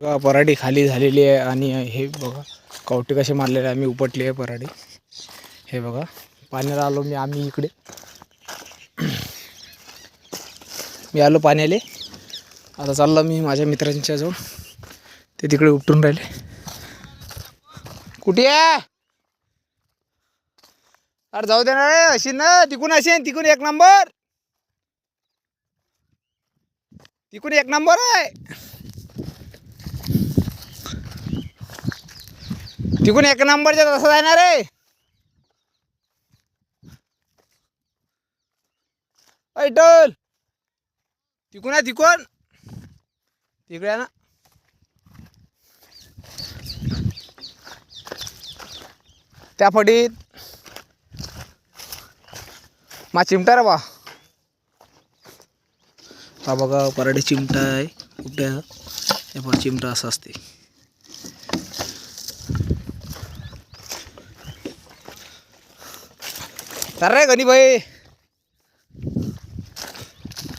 बघा पराठी खाली झालेली आहे आणि हे बघा कवटे कसे मारलेले आहे आम्ही उपटली आहे पराठी. हे बघा पाण्याला आलो मी आम्ही इकडे. मी आलो पाण्याले. आता चाललो मी माझ्या मित्रांच्या जाऊन ते तिकडे उपटून राहिले. कुठे आहे? अरे जाऊ दे ना रे अशी ना तिकून असेन तिकून एक नंबर. तिकून एक नंबर आहे. तिकून एक नंबरच्या तसं जाणार रे. ऐटल तिकून आहे तिकून. तिकडे आहे ना. त्या फटीत. मा चिमटा रे बा. हा बघा पराठी चिमटा आहे. कुठे? हे पण चिमटा असं असते. तर रे गणी भाई.